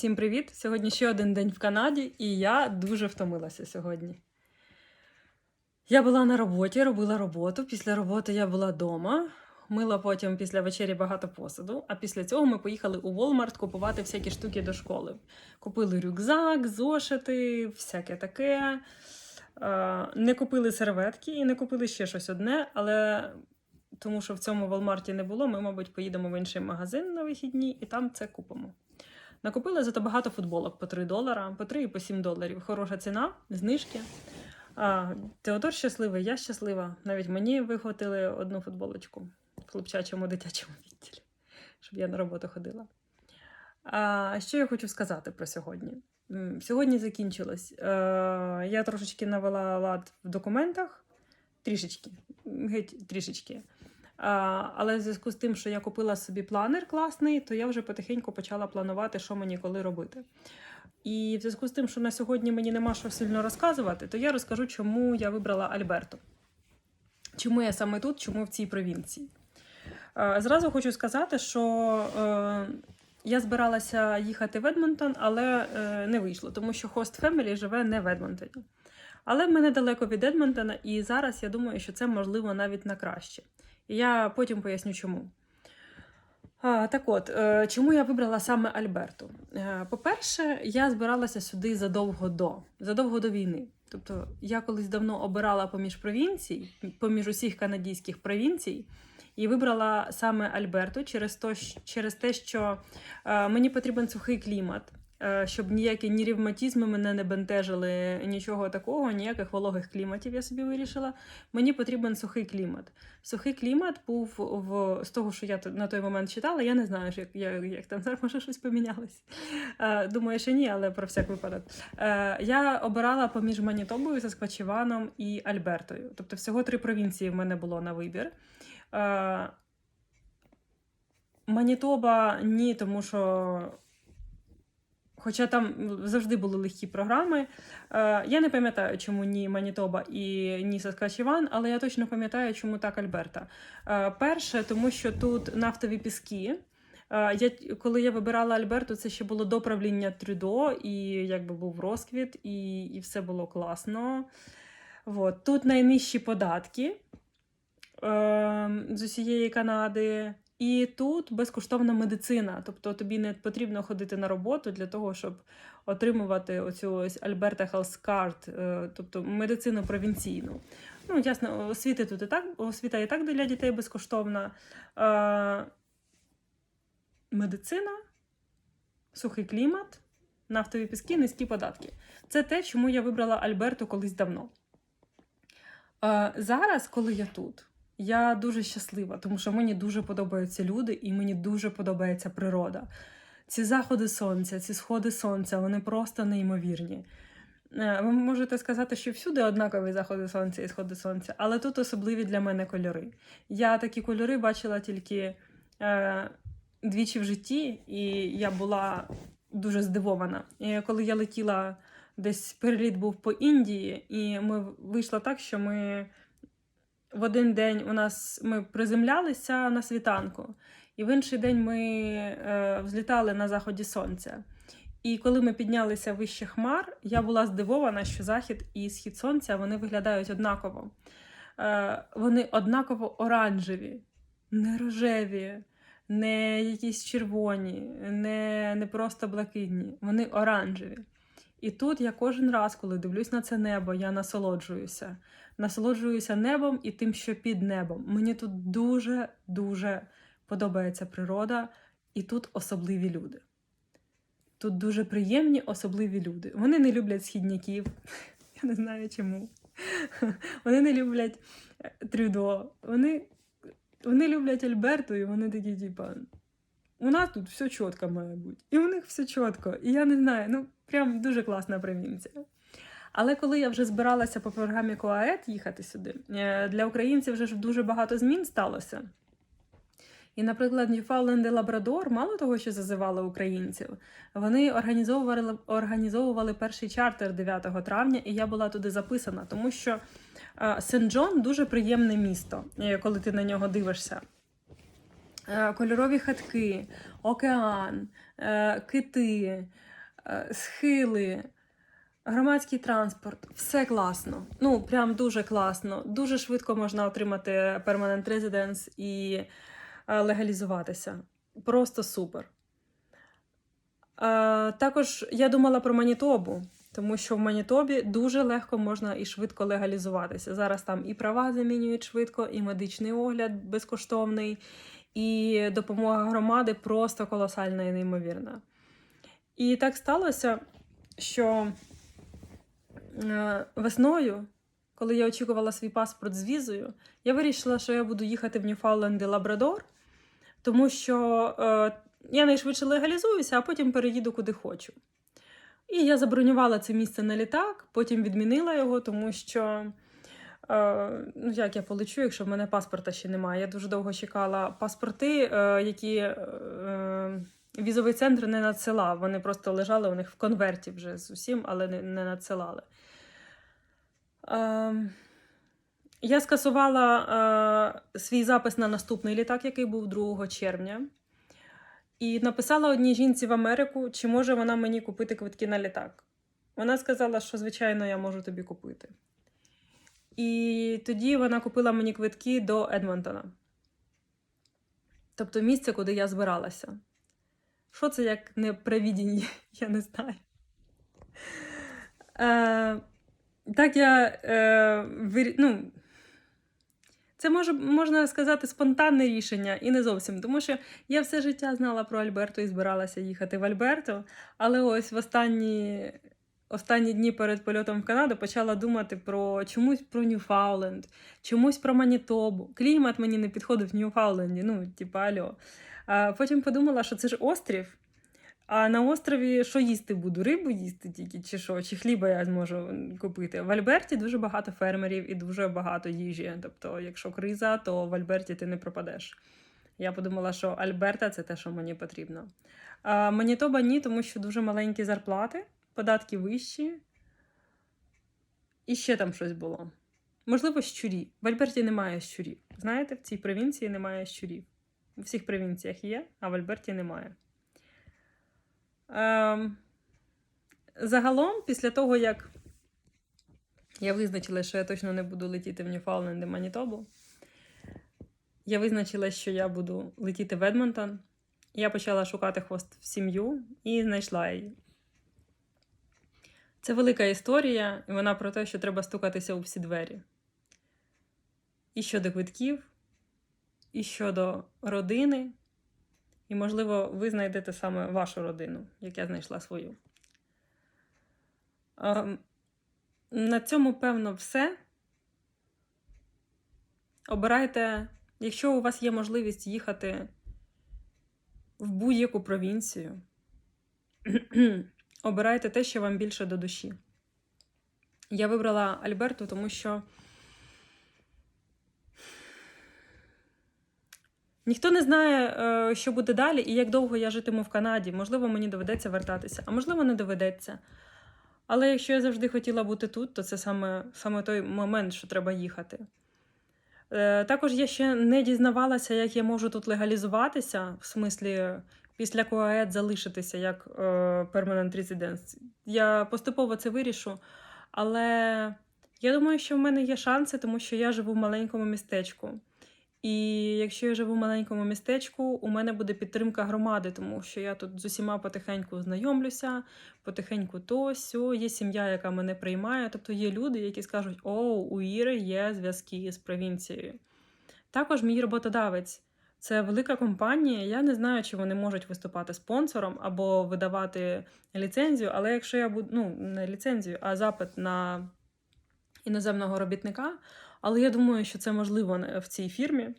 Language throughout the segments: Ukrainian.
Всім привіт! Сьогодні ще один день в Канаді, і я дуже втомилася сьогодні. Я була на роботі, робила роботу. Після роботи я була вдома, мила потім після вечері багато посуду. А після цього ми поїхали у Walmart купувати всякі штуки до школи. Купили рюкзак, зошити, всяке таке. Не купили серветки і не купили ще щось одне, але тому що в цьому Walmart не було, ми, мабуть, поїдемо в інший магазин на вихідні і там це купимо. Накупили зато багато футболок по 3 долара, по 3 і по 7 доларів. Хороша ціна, знижки. А, Теодор щасливий, я щаслива. Навіть мені вихватили одну футболочку в хлопчачому дитячому відділі, щоб я на роботу ходила. А що я хочу сказати про сьогодні? Сьогодні закінчилось. Я трошечки навела лад в документах, трішечки, геть трішечки. Але в зв'язку з тим, що я купила собі планер класний, то я вже потихеньку почала планувати, що мені коли робити. І в зв'язку з тим, що на сьогодні мені нема що сильно розказувати, то я розкажу, чому я вибрала Альберто. Чому я саме тут, чому в цій провінції. Зразу хочу сказати, що е, я збиралася їхати в Едмонтон, але е, не вийшло, тому що хост Family живе не в Едмонтоні. Але в мене далеко від Едмонтона, і зараз я думаю, що це можливо навіть на краще. Я потім поясню, чому. Так от, е, чому я вибрала саме Альберту? Е, По-перше, я збиралася сюди задовго до, задовго до війни. Тобто, я колись давно обирала поміж провінцій, поміж усіх канадських провінцій, і вибрала саме Альберту через, то, через те, що е, мені потрібен сухий клімат, щоб ніякі ні ревматизми мене не бентежили, нічого такого, ніяких вологих кліматів я собі вирішила. Мені потрібен сухий клімат. Сухий клімат був в з того, що я на той момент читала. Я не знаю, як, як, як там зараз може щось помінялось. Е, думаю, що ні, але про всяк випадок. Е, я обирала поміж Манітобою, Сасквачеваном і Альбертою. Тобто, всього три провінції в мене було на вибір. Е, Манітоба ні, тому що. Хоча там завжди були легкі програми. Е, я не пам'ятаю, чому ні Манітоба і ні Саскачеван, але я точно пам'ятаю, чому так Альберта. Е, перше, тому що тут нафтові піски. Е, я, коли я вибирала Альберту, це ще було до правління Трюдо, і якби був розквіт, і, і все було класно. От. Тут найнижчі податки е, з усієї Канади. І тут безкоштовна медицина. Тобто тобі не потрібно ходити на роботу для того, щоб отримувати оцю ось Альберта е, тобто медицину провінційну. Ну, ясно, освіти тут і так, освіта і так для дітей безкоштовна. Е, медицина, сухий клімат, нафтові піски, низькі податки. Це те, чому я вибрала Альберту колись давно. Е, зараз, коли я тут, я дуже щаслива, тому що мені дуже подобаються люди і мені дуже подобається природа. Ці заходи сонця, ці сходи сонця, вони просто неймовірні. Е, Ви можете сказати, що всюди однакові заходи сонця і сходи сонця, але тут особливі для мене кольори. Я такі кольори бачила тільки е, двічі в житті, і я була дуже здивована. І коли я летіла, десь переліт був по Індії, і ми вийшло так, що ми в один день у нас ми приземлялися на світанку, і в інший день ми е, взлітали на заході сонця. І коли ми піднялися вище хмар, я була здивована, що захід і схід сонця вони виглядають однаково. Е, вони однаково оранжеві, не рожеві, не якісь червоні, не, не просто блакитні. Вони оранжеві. І тут я кожен раз, коли дивлюсь на це небо, я насолоджуюся. Насолоджуюся небом і тим, що під небом. Мені тут дуже-дуже подобається природа, і тут особливі люди. Тут дуже приємні особливі люди. Вони не люблять східняків. Я не знаю чому. Вони не люблять е, Трюдо. Вони, вони люблять Альберту, і вони такі, типа, у нас тут все чітко має бути. І у них все чітко. І я не знаю, ну прям дуже класна провінція. Але коли я вже збиралася по програмі КОАЕТ їхати сюди, е, для українців вже ж дуже багато змін сталося. І, наприклад, Ньюфауленд і Лабрадор, мало того, що зазивали українців, вони організовували, організовували перший чартер 9 травня, і я була туди записана, тому що е, Сент-Джон дуже приємне місто, е, коли ти на нього дивишся. Кольорові хатки, океан, кити, схили, громадський транспорт. Все класно. Ну, прям дуже класно. Дуже швидко можна отримати permanent residence і е, легалізуватися. Просто супер. Е, також я думала про Манітобу, тому що в Манітобі дуже легко можна і швидко легалізуватися. Зараз там і права замінюють швидко, і медичний огляд безкоштовний, і допомога громади просто колосальна і неймовірна. І так сталося, що е, весною, коли я очікувала свій паспорт з візою, я вирішила, що я буду їхати в Ньюфаундленд і Лабрадор, тому що е, я найшвидше легалізуюся, а потім переїду куди хочу. І я забронювала це місце на літак, потім відмінила його, тому що. Е, ну, як я полечу, якщо в мене паспорта ще немає. Я дуже довго чекала паспорти, які візовий центр не надсилав. Вони просто лежали у них в конверті вже з усім, але не, надсилали. Е, я скасувала е, свій запис на наступний літак, який був 2 червня. І написала одній жінці в Америку, чи може вона мені купити квитки на літак. Вона сказала, що, звичайно, я можу тобі купити. І тоді вона купила мені квитки до Едмонтона. Тобто місце, куди я збиралася. Що це як не привідіння, я не знаю. Е, так я е, вир... ну, це може, можна сказати спонтанне рішення і не зовсім. Тому що я все життя знала про Альберто і збиралася їхати в Альберто, але ось в останні, останні дні перед польотом в Канаду почала думати про чомусь про Ньюфауленд, чомусь про Манітобу. Клімат мені не підходив в Ньюфауленді, ну, типа альо. А потім подумала, що це ж острів. А на острові що їсти буду? Рибу їсти тільки, чи що, чи хліба я зможу купити. В Альберті дуже багато фермерів і дуже багато їжі. Тобто, якщо криза, то в Альберті ти не пропадеш. Я подумала, що Альберта це те, що мені потрібно. А Манітоба ні, тому що дуже маленькі зарплати, податки вищі. І ще там щось було. Можливо, щурі. В Альберті немає щурів. Знаєте, в цій провінції немає щурів. У всіх провінціях є, а в Альберті немає. Ем, загалом, після того, як я визначила, що я точно не буду летіти в Ньюфаундленд і Манітобу, я визначила, що я буду летіти в Едмонтон. Я почала шукати хвост в сім'ю і знайшла її. Це велика історія, і вона про те, що треба стукатися у всі двері. І щодо квитків, і щодо родини. І, можливо, ви знайдете саме вашу родину, як я знайшла свою. Ем, на цьому, певно, все. Обирайте, якщо у вас є можливість їхати в будь-яку провінцію, обирайте те, що вам більше до душі. Я вибрала Альберту, тому що. Ніхто не знає, е, що буде далі і як довго я житиму в Канаді. Можливо, мені доведеться вертатися, а можливо, не доведеться. Але якщо я завжди хотіла бути тут, то це саме, саме той момент, що треба їхати. Е, також я ще не дізнавалася, як я можу тут легалізуватися, в смислі, після КОАЕД залишитися як е, permanent residence. Я поступово це вирішу, але я думаю, що в мене є шанси, тому що я живу в маленькому містечку. І якщо я живу в маленькому містечку, у мене буде підтримка громади, тому що я тут з усіма потихеньку знайомлюся, потихеньку то сьо, є сім'я, яка мене приймає. Тобто є люди, які скажуть, о, у Іри є зв'язки з провінцією. Також мій роботодавець. Це велика компанія. Я не знаю, чи вони можуть виступати спонсором або видавати ліцензію, але якщо я буду ну, не ліцензію, а запит на іноземного робітника, але я думаю, що це можливо в цій фірмі.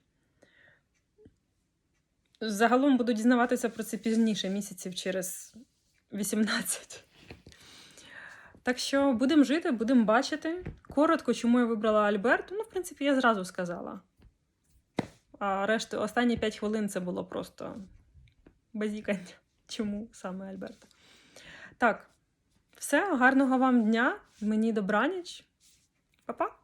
Загалом буду дізнаватися про це пізніше, місяців через 18. Так що будемо жити, будемо бачити. Коротко, чому я вибрала Альберту, ну, в принципі, я зразу сказала. А решту, останні 5 хвилин це було просто базікання. Чому саме Альберта? Так, все, гарного вам дня. Мені добраніч. Па-па!